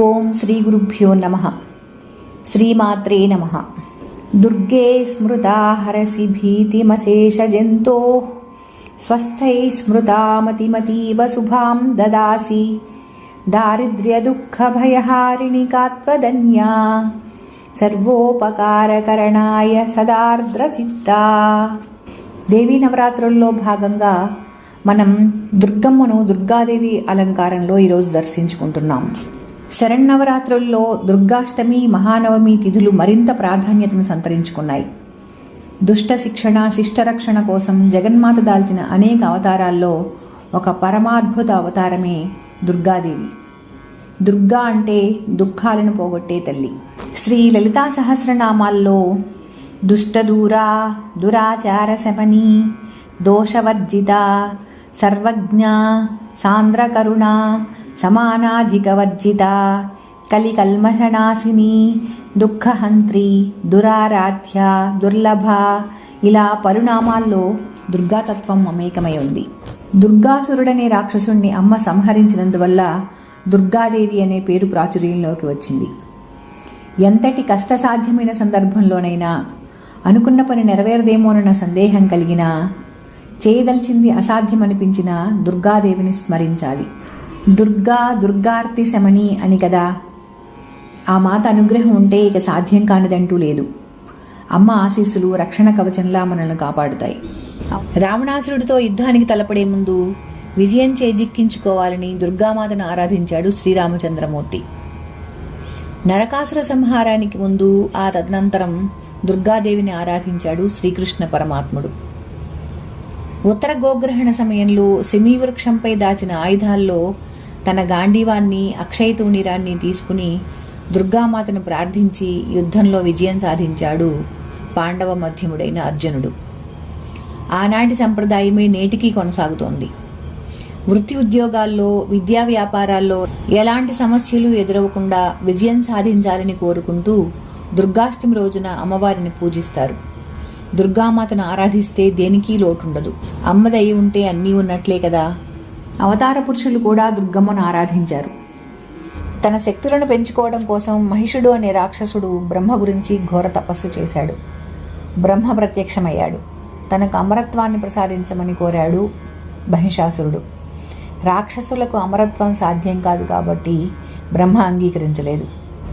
ఓం శ్రీ గురుభ్యో నమ. శ్రీమాత్రే నమ. దుర్గే స్మృతా హరసి భీతిమశేషజంతో స్వస్థై స్మృతామతిమతీవ శుభాం దదాసి. దారిద్ర్యదుఃఖభయహారిణి కాత్వదన్యా. సర్వోపకారకరణాయ సదార్ద్రచిత్తా. దేవీ నవరాత్రుల్లో భాగంగా మనం దుర్గమ్మను దుర్గాదేవి అలంకారంలో ఈరోజు దర్శించుకుంటున్నాం. శరన్నవరాత్రుల్లో దుర్గాష్టమి మహానవమి తిథులు మరింత ప్రాధాన్యతను సంతరించుకున్నాయి. దుష్ట శిక్షణ శిష్టరక్షణ కోసం జగన్మాత దాల్చిన అనేక అవతారాల్లో ఒక పరమాద్భుత అవతారమే దుర్గాదేవి. దుర్గా అంటే దుఃఖాలను పోగొట్టే తల్లి. శ్రీ లలితా సహస్రనామాల్లో దుష్టదూరా దురాచార శమని దోషవర్జిత సర్వజ్ఞ సాంద్రకరుణ సమానాధికవర్జిత కలికల్మషనాశిని దుఃఖహంత్రి దురారాధ్య దుర్లభ ఇలా పలునామాల్లో దుర్గాతత్వం అమేకమై ఉంది. దుర్గాసురుడనే రాక్షసుణ్ణి అమ్మ సంహరించినందువల్ల దుర్గాదేవి అనే పేరు ప్రాచుర్యంలోకి వచ్చింది. ఎంతటి కష్టసాధ్యమైన సందర్భంలోనైనా అనుకున్న పని నెరవేరదేమోనన్న సందేహం కలిగినా చేయదలిచింది అసాధ్యమనిపించిన దుర్గాదేవిని స్మరించాలి. దుర్గా దుర్గార్తి శమని అని కదా. ఆ మాత అనుగ్రహం ఉంటే ఇక సాధ్యం కానిదంటూ లేదు. అమ్మ ఆశీస్సులు రక్షణ కవచంలా మనల్ని కాపాడుతాయి. రావణాసురుడితో యుద్ధానికి తలపడే ముందు విజయం చేజిక్కించుకోవాలని దుర్గామాతను ఆరాధించాడు శ్రీరామచంద్రమూర్తి. నరకాసుర సంహారానికి ముందు ఆ తదనంతరం దుర్గాదేవిని ఆరాధించాడు శ్రీకృష్ణ పరమాత్ముడు. ఉత్తర గోగ్రహణ సమయంలో వృక్షంపై దాచిన ఆయుధాల్లో తన గాంధీవాన్ని అక్షయ తూణీరాన్ని తీసుకుని దుర్గామాతను ప్రార్థించి యుద్ధంలో విజయం సాధించాడు పాండవ మధ్యముడైన అర్జునుడు. ఆనాటి సంప్రదాయమే నేటికి కొనసాగుతోంది. వృత్తి ఉద్యోగాల్లో విద్యా వ్యాపారాల్లో ఎలాంటి సమస్యలు ఎదురవకుండా విజయం సాధించాలని కోరుకుంటూ దుర్గాష్టమి రోజున అమ్మవారిని పూజిస్తారు. దుర్గామాతను ఆరాధిస్తే దేనికి లోటుండదు. అమ్మదయ్యి ఉంటే అన్నీ ఉన్నట్లే కదా. అవతార పురుషులు కూడా దుర్గమ్మను ఆరాధించారు. తన శక్తులను పెంచుకోవడం కోసం మహిషుడు అనే రాక్షసుడు బ్రహ్మ గురించి ఘోర తపస్సు చేశాడు. బ్రహ్మ ప్రత్యక్షమయ్యాడు. తనకు అమరత్వాన్ని ప్రసాదించమని కోరాడు మహిషాసురుడు రాక్షసులకు అమరత్వం సాధ్యం కాదు కాబట్టి బ్రహ్మ అంగీకరించలేదు.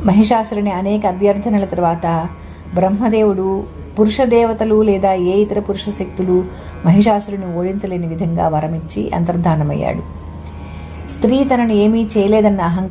మహిషాసురుని అనేక అభ్యర్థనల తర్వాత బ్రహ్మదేవుడు పురుష దేవతలు లేదా ఏ ఇతర పురుష శక్తులు మహిషాసురుని ఓడించలేని విధంగా వరమిచ్చి అంతర్ధానమయ్యాడు. స్త్రీ తనను ఏమీ చేయలేదన్న అహంకారం